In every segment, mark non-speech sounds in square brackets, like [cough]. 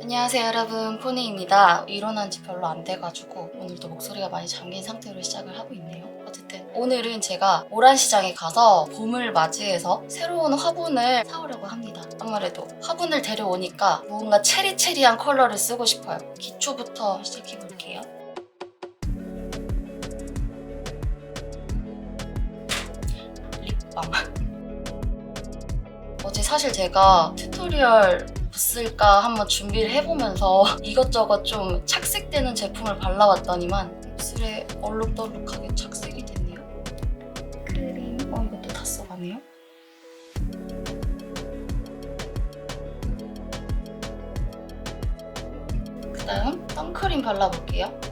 안녕하세요 여러분. 포니입니다. 일어난 지 별로 안 돼가지고 오늘도 목소리가 많이 잠긴 상태로 시작을 하고 있네요. 어쨌든 오늘은 제가 오란시장에 가서 봄을 맞이해서 새로운 화분을 사오려고 합니다. 아무래도 화분을 데려오니까 뭔가 체리체리한 컬러를 쓰고 싶어요. 기초부터 시작해볼게요 어제 사실 제가 튜토리얼 쓸까 한번 준비를 해보면서 [laughs] 이것저것 좀 착색되는 제품을 발라봤더니만 입술에 얼룩덜룩하게 착색이 됐네요. 크림, 어 이것도 다 써가네요. 그다음 선크림 발라볼게요.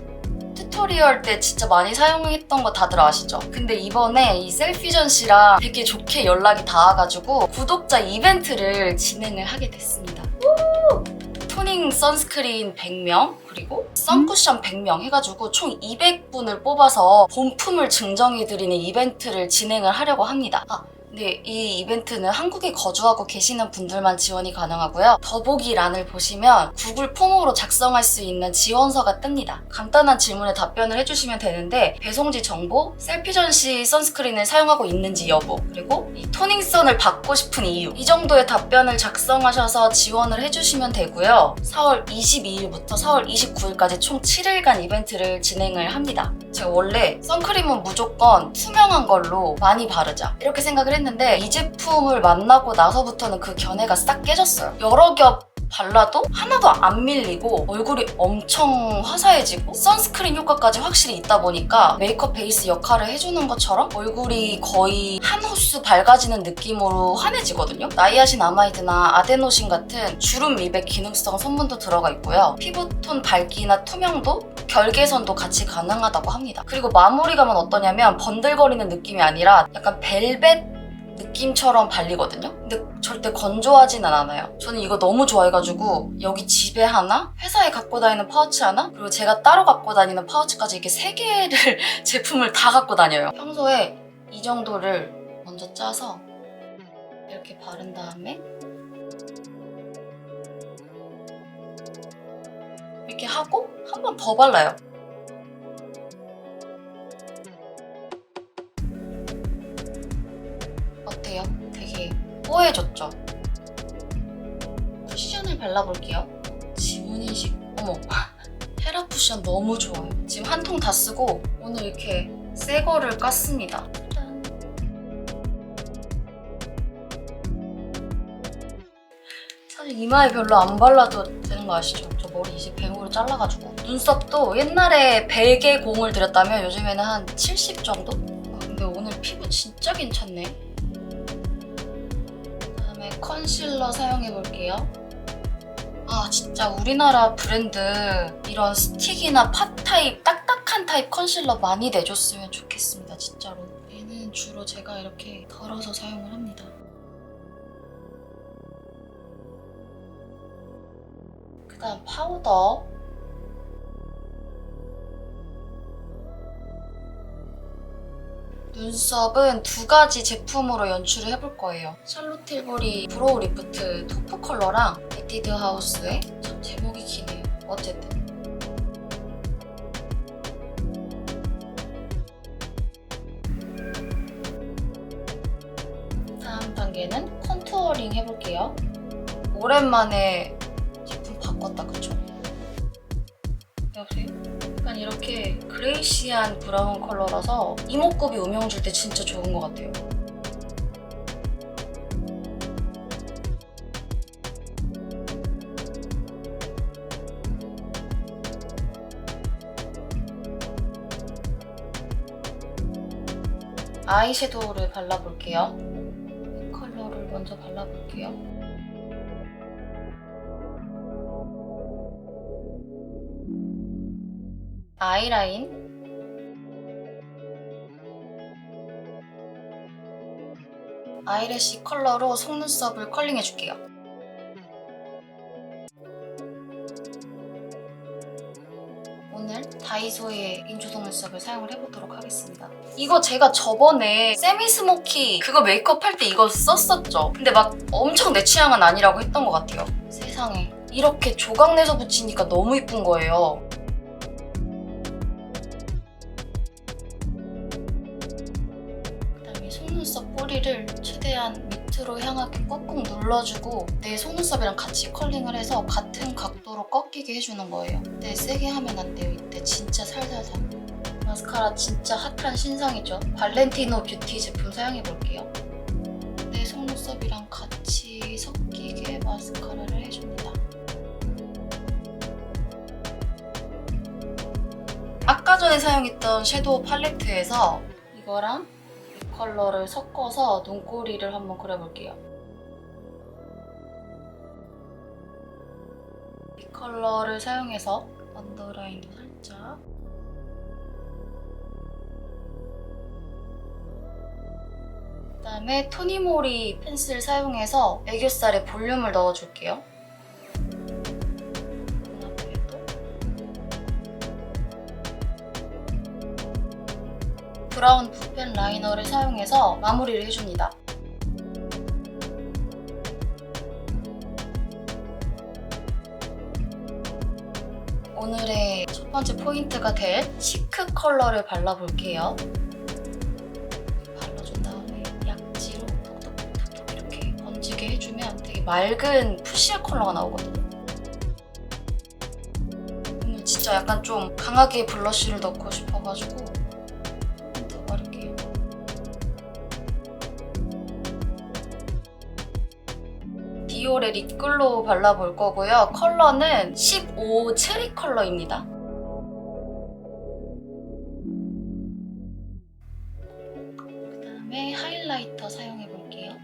튜토리얼 때 진짜 많이 사용했던 거 다들 아시죠? 근데 이번에 이 셀피전 씨랑 되게 좋게 연락이 닿아가지고 구독자 이벤트를 진행을 하게 됐습니다. 우! 토닝 선스크린 100명 그리고 선쿠션 100명 해가지고 총 200분을 뽑아서 본품을 증정해드리는 이벤트를 진행을 하려고 합니다. 아, 네, 이 이벤트는 한국에 거주하고 계시는 분들만 지원이 가능하고요. 더보기란을 보시면 구글 폼으로 작성할 수 있는 지원서가 뜹니다. 간단한 질문에 답변을 해주시면 되는데 배송지 정보, 셀피 전 시 선스크린을 사용하고 있는지 여부, 그리고 이 토닝선을 받고 싶은 이유 이 정도의 답변을 작성하셔서 지원을 해주시면 되고요. 4월 22일부터 4월 29일까지 총 7일간 이벤트를 진행을 합니다. 제가 원래 선크림은 무조건 투명한 걸로 많이 바르자 이렇게 생각을 했는데 이 제품을 만나고 나서부터는 그 견해가 싹 깨졌어요. 여러 겹 발라도 하나도 안 밀리고 얼굴이 엄청 화사해지고 선스크린 효과까지 확실히 있다 보니까 메이크업 베이스 역할을 해주는 것처럼 얼굴이 거의 한 호수 밝아지는 느낌으로 환해지거든요. 나이아신 아마이드나 아데노신 같은 주름 미백 기능성 성분도 들어가 있고요. 피부톤 밝기나 투명도 결계선도 같이 가능하다고 합니다. 그리고 마무리감은 어떠냐면 번들거리는 느낌이 아니라 약간 벨벳 느낌처럼 발리거든요. 근데 절대 건조하지는 않아요. 저는 이거 너무 좋아해가지고 여기 집에 하나, 회사에 갖고 다니는 파우치 하나, 그리고 제가 따로 갖고 다니는 파우치까지 이렇게 세 개를 [laughs] 제품을 다 갖고 다녀요. 평소에 이 정도를 먼저 짜서 이렇게 바른 다음에 이렇게 하고 한 번 더 발라요. 뽀해졌죠? 쿠션을 발라볼게요. 지문인식, 어머. 헤라 쿠션 너무 좋아요. 지금 한 통 다 쓰고 오늘 이렇게 새 거를 깠습니다. 짠. 사실 이마에 별로 안 발라도 되는 거 아시죠? 저 머리 이제 뱅으로 잘라가지고 눈썹도 옛날에 100에 공을 들였다면 요즘에는 한 70 정도? 아, 근데 오늘 피부 진짜 괜찮네. 컨실러 사용해 볼게요. 아 진짜 우리나라 브랜드 이런 스틱이나 팟 타입 딱딱한 타입 컨실러 많이 내줬으면 좋겠습니다 진짜로. 얘는 주로 제가 이렇게 덜어서 사용을 합니다. 그 다음 파우더. 눈썹은 두 가지 제품으로 연출을 해볼 거예요. 샬롯 틸버리 브로우 리프트 토프 컬러랑 에뛰드 하우스의 참 제목이 기네요. 어쨌든. 다음 단계는 컨투어링 해볼게요. 오랜만에 제품 바꿨다, 그쵸? 여보세요? 약간 이렇게 그레이시한 브라운 컬러라서 이목구비 음영 줄 때 진짜 좋은 것 같아요. 아이섀도우를 발라볼게요. 이 컬러를 먼저 발라볼게요. 아이라인 아이래쉬 컬러로 속눈썹을 컬링 해줄게요. 오늘 다이소의 인조 속눈썹을 사용을 해보도록 하겠습니다. 이거 제가 저번에 세미 스모키 그거 메이크업 할 때 이거 썼었죠. 근데 막 엄청 내 취향은 아니라고 했던 것 같아요. 세상에. 이렇게 조각 내서 붙이니까 너무 이쁜 거예요. 밑으로 향하게 꾹꾹 눌러주고 내 속눈썹이랑 같이 컬링을 해서 같은 각도로 꺾이게 해주는 거예요. 근데 세게 하면 안 돼요. 이때 진짜 살살살. 마스카라 진짜 핫한 신상이죠. 발렌티노 뷰티 제품 사용해 볼게요. 내 속눈썹이랑 같이 섞이게 마스카라를 해줍니다. 아까 전에 사용했던 섀도우 팔레트에서 이거랑 이 컬러를 섞어서 눈꼬리를 한번 그려볼게요. 이 컬러를 사용해서 언더라인도 살짝 그 다음에 토니모리 펜슬 사용해서 애교살에 볼륨을 넣어줄게요. 브라운 붓펜 라이너를 사용해서 마무리를 해줍니다. 오늘의 첫 번째 포인트가 될 시크 컬러를 발라볼게요. 발라준 다음에 약지로 톡톡톡톡 이렇게 번지게 해주면 되게 맑은 푸시아 컬러가 나오거든요. 오늘 진짜 약간 좀 강하게 블러쉬를 넣고 싶어가지고 디올의 립글로우 발라볼 거고요. 컬러는 15 체리 컬러입니다. 그 다음에 하이라이터 사용해 볼게요.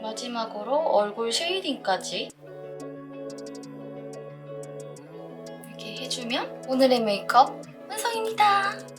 마지막으로 얼굴 쉐이딩까지 이렇게 해주면 오늘의 메이크업 완성입니다.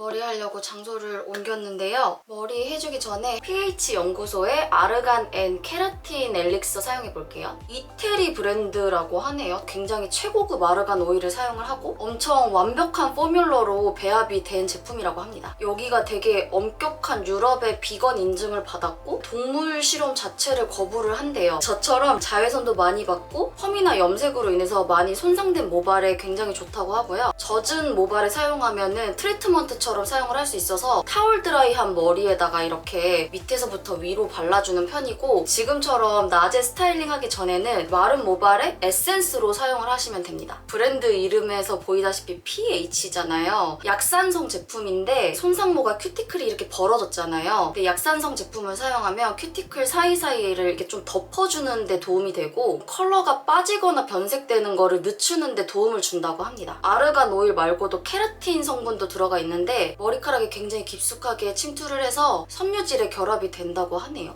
머리 하려고 장소를 옮겼는데요. 머리 해주기 전에 PH 연구소의 아르간 앤 케라틴 엘릭서 사용해 볼게요. 이태리 브랜드라고 하네요. 굉장히 최고급 아르간 오일을 사용을 하고 엄청 완벽한 포뮬러로 배합이 된 제품이라고 합니다. 여기가 되게 엄격한 유럽의 비건 인증을 받았고 동물 실험 자체를 거부를 한대요. 저처럼 자외선도 많이 받고 펌이나 염색으로 인해서 많이 손상된 모발에 굉장히 좋다고 하고요. 젖은 모발에 사용하면은 트리트먼트처럼 사용을 할 수 있어서 타월 드라이한 머리에다가 이렇게 밑에서부터 위로 발라주는 편이고 지금처럼 낮에 스타일링 하기 전에는 마른 모발에 에센스로 사용을 하시면 됩니다. 브랜드 이름에서 보이다시피 PH잖아요. 약산성 제품인데 손상모가 큐티클이 이렇게 벌어졌잖아요. 근데 약산성 제품을 사용하면 큐티클 사이사이를 이렇게 좀 덮어주는 데 도움이 되고 컬러가 빠지거나 변색되는 거를 늦추는 데 도움을 준다고 합니다. 아르간 오일 말고도 케라틴 성분도 들어가 있는데 머리카락에 굉장히 깊숙하게 침투를 해서 섬유질의 결합이 된다고 하네요.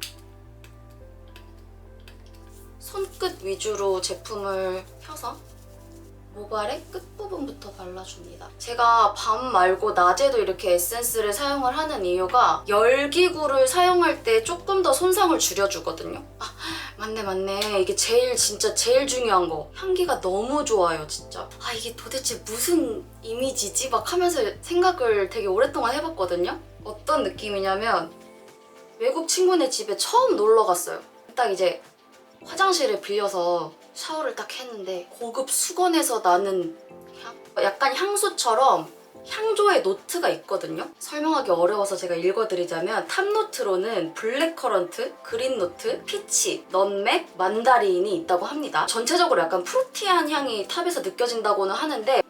손끝 위주로 제품을 펴서 모발의 끝부분부터 발라줍니다. 제가 밤 말고 낮에도 이렇게 에센스를 사용을 하는 이유가 열기구를 사용할 때 조금 더 손상을 줄여주거든요. 아, 맞네 맞네. 이게 제일 진짜 제일 중요한 거. 향기가 너무 좋아요 진짜. 아 이게 도대체 무슨 이미지지? 막 하면서 생각을 되게 오랫동안 해봤거든요. 어떤 느낌이냐면 외국 친구네 집에 처음 놀러 갔어요. 딱 이제 화장실을 빌려서 샤워를 딱 했는데 고급 수건에서 나는 향? 약간 향수처럼 향조의 노트가 있거든요. 설명하기 어려워서 제가 읽어드리자면 탑노트로는 블랙커런트, 그린노트, 피치, 넌맥, 만다린이 있다고 합니다. 전체적으로 약간 프루티한 향이 탑에서 느껴진다고는 하는데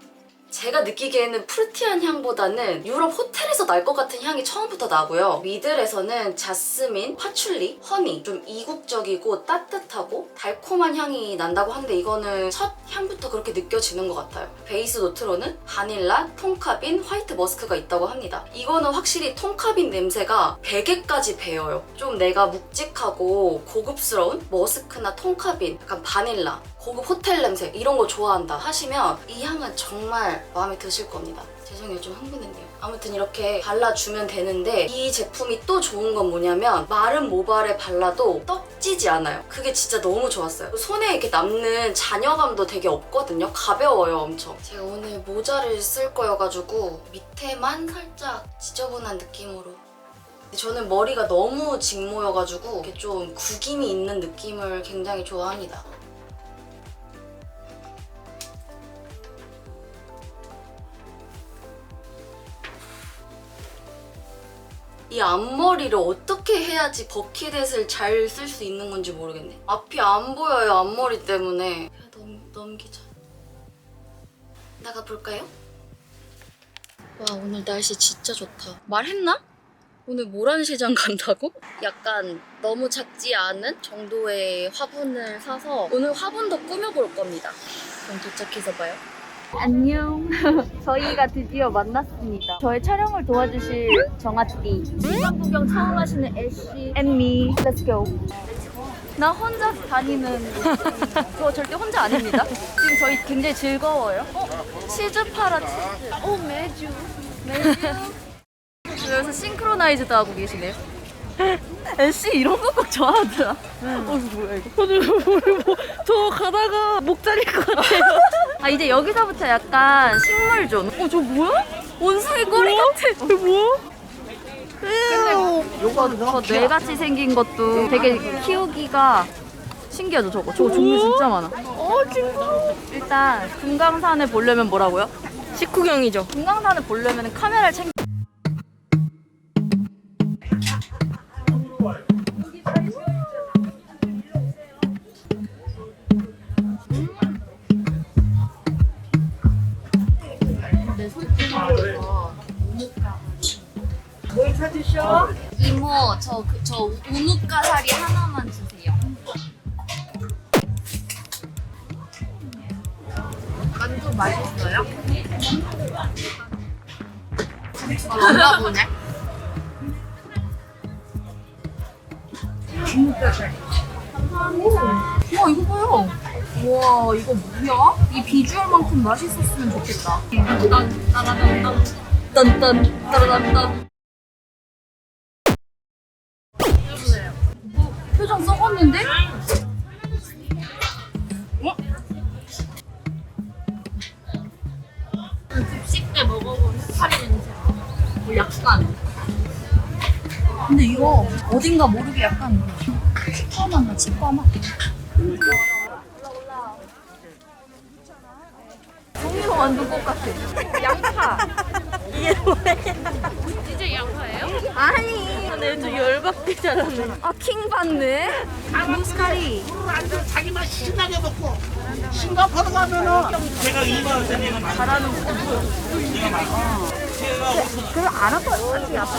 제가 느끼기에는 프루티한 향보다는 유럽 호텔에서 날 것 같은 향이 처음부터 나고요. 미들에서는 자스민, 파출리, 허니 좀 이국적이고 따뜻하고 달콤한 향이 난다고 하는데 이거는 첫 향부터 그렇게 느껴지는 것 같아요. 베이스 노트로는 바닐라, 톰카빈, 화이트 머스크가 있다고 합니다. 이거는 확실히 톰카빈 냄새가 베개까지 배어요. 좀 내가 묵직하고 고급스러운 머스크나 톰카빈, 약간 바닐라, 고급 호텔 냄새 이런 거 좋아한다 하시면 이 향은 정말 마음에 드실 겁니다. 죄송해요 좀 흥분했네요. 아무튼 이렇게 발라주면 되는데 이 제품이 또 좋은 건 뭐냐면 마른 모발에 발라도 떡 찢지 않아요. 그게 진짜 너무 좋았어요. 손에 이렇게 남는 잔여감도 되게 없거든요. 가벼워요, 엄청. 제가 오늘 모자를 쓸 거여가지고 밑에만 살짝 지저분한 느낌으로. 저는 머리가 너무 직모여가지고 이렇게 좀 구김이 있는 느낌을 굉장히 좋아합니다. 이 앞머리를 어떻게 해야지 버킷햇을 잘 쓸 수 있는 건지 모르겠네. 앞이 안 보여요, 앞머리 때문에. 그냥 넘, 넘기자. 나가볼까요? 와, 오늘 날씨 진짜 좋다. 말했나? 오늘 모란시장 [laughs] 간다고? 약간 너무 작지 않은 정도의 화분을 사서 오늘 화분도 꾸며볼 겁니다. 그럼 도착해서 봐요. 안녕. [laughs] 저희가 드디어 만났습니다. 저의 촬영을 도와주실 정아띠. 시간 구경 처음 하시는 애쉬 앤미. Let's go. 나 혼자 다니는 [laughs] 저 절대 혼자 아닙니다. 지금 저희 굉장히 즐거워요. 어? 치즈 파라 치즈. 어 매주. 매주. 여기서 싱크로나이즈도 하고 계시네요. 애쉬 이런 거 꼭 좋아하더라. 어 뭐야 이거? 저 가다가 목 잘릴 것 같아요. [laughs] 아 이제 여기서부터 약간 식물존. 어 저 뭐야? 원숭이 꼬리 같아. 이게 뭐야? 저 뇌같이 생긴 것도 되게 키우기가 신기하죠 저거. 저거 종류 진짜 많아. 어, 친구. 일단 금강산을 보려면 뭐라고요? 식후경이죠. 금강산을 보려면 카메라를 챙겨. 보네. 와 이거 봐요. 와 이거 뭐야? 이 비주얼만큼 맛있었으면 좋겠다. 딴딴따라딴딴 딴딴 따라딴딴 어딘가 모르게 약간 치과 맛 나, 치과 맛. 종이가 완전 똑같아. 양파. 이게 뭐야? 이제 양파예요? 아니. 근데 열받게 잘하네. 아, 킹 받네. 무스카리. 자기만 신나게 먹고 싱가포르 가면은 제가 2만 원짜리는 잘하는 거. 그걸 알아서 하지, 아빠.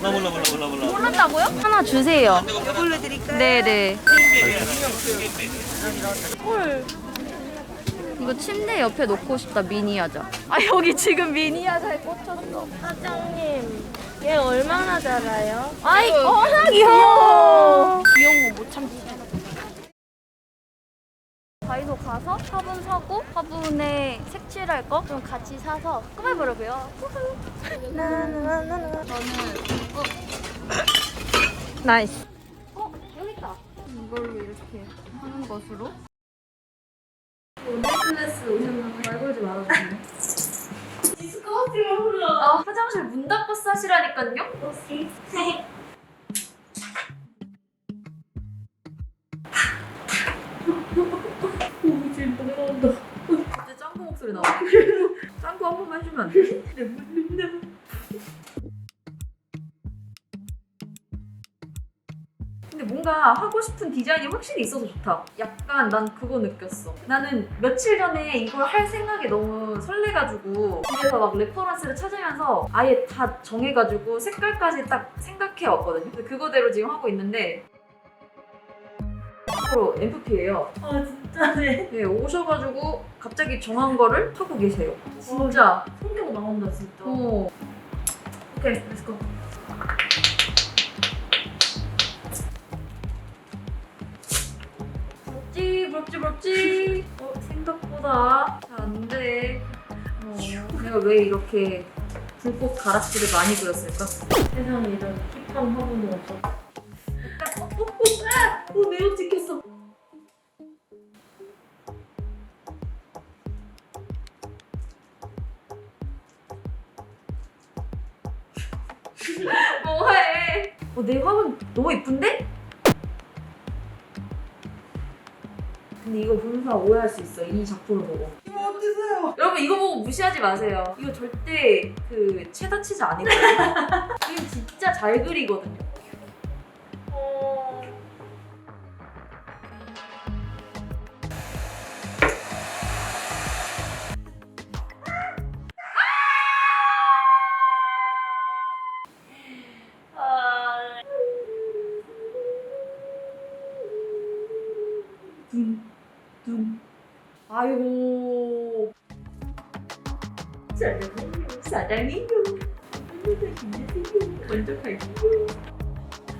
몰라 몰라 몰라 몰라 몰라 몰랐다고요? 하나 주세요. 이걸로 드릴까요? 네네. 헐. 이거 침대 옆에 놓고 싶다, 미니야자. 아, 여기 지금 미니야자에 꽂혔어. 사장님, 얘 얼마나 자라요? 아이, 어나 귀여워. 귀여운 거 못 참지. 가서 화분 사고 화분에 색칠할 거 좀 같이 사서 꾸며보려고요. 나나나나. 저는 어, 나이스. 어 여기 있다. 이걸로 이렇게 하는 것으로. 클래스 오셨나봐요. 말 걸지 말아주세요. 아 화장실 문 닫고 싸시라니까요. [laughs] 목소리 나와. 짱구 한 번만 해주면 안 돼? 근데 뭔가 하고 싶은 디자인이 확실히 있어서 좋다. 약간 난 그거 느꼈어. 나는 며칠 전에 이걸 할 생각이 너무 설레가지고 집에서 막 레퍼런스를 찾으면서 아예 다 정해가지고 색깔까지 딱 생각해 왔거든요. 근데 그거대로 지금 하고 있는데 바로 MFP예요. 아 진짜네. 네, 오셔가지고 갑자기 정한 거를 하고 계세요. 진짜. 성격 나온다 진짜. 어. 오케이, 렛츠고. 부럽지, 부럽지, 부럽지. 어, 생각보다 잘안 돼. 어, 내가 왜 이렇게 불꽃 가락지를 많이 그렸을까? 세상에 이런 힙한 화분은 없어. 약간 오, 내옷 찍혔어. [laughs] 뭐해? 어, 내 화분 너무 이쁜데? 근데 이거 보는 사람 오해할 수 있어. 이 작품을 보고. 이거 어때서요? 여러분 이거 보고 무시하지 마세요. 이거 절대 그 체다 치즈 아니거든요. [laughs] 이거 진짜 잘 그리거든요. 오늘도 힘내세요. 먼저 갈게요.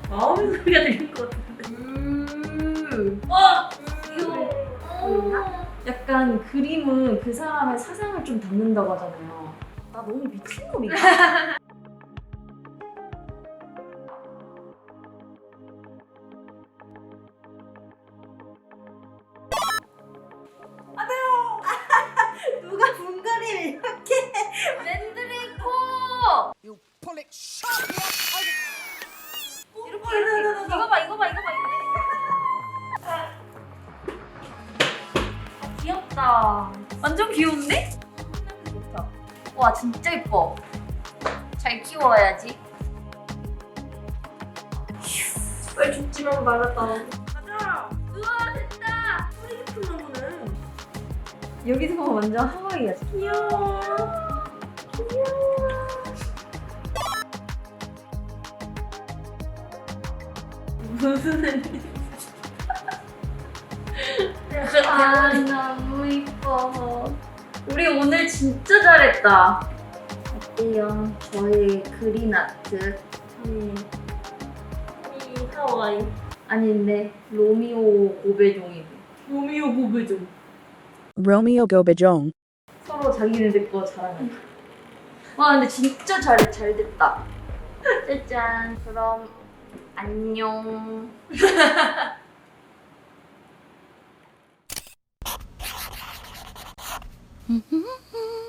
마음의 소리가 들릴 것 같은데. 음. 어! 이거 보이나? 약간 그림은 그 사람의 사상을 좀 담는다고 하잖아요. 나 너무 미친놈이야. [laughs] 귀엽다. 완전 귀여운데? 좋다. 와, 진짜 예뻐. 잘 키워야지. 빨리 죽지만 말았다. 가자. 우와, 됐다. 소리 깊은 나무는. 여기서 완전 하와이야. 귀여워. 무슨 애 아, 너무 이뻐. 우리 오늘 진짜 잘했다. 어때요? 저의 그린 아트. 음. 이 하와이. 아닌데, 로미오 고배종이고. 로미오 고베죠. Romeo Gobejong. 서로 자기네들 거 잘하는. 와, 근데 진짜 잘, 잘 됐다. 짜잔. 그럼, 안녕. [laughs] Mm-hmm.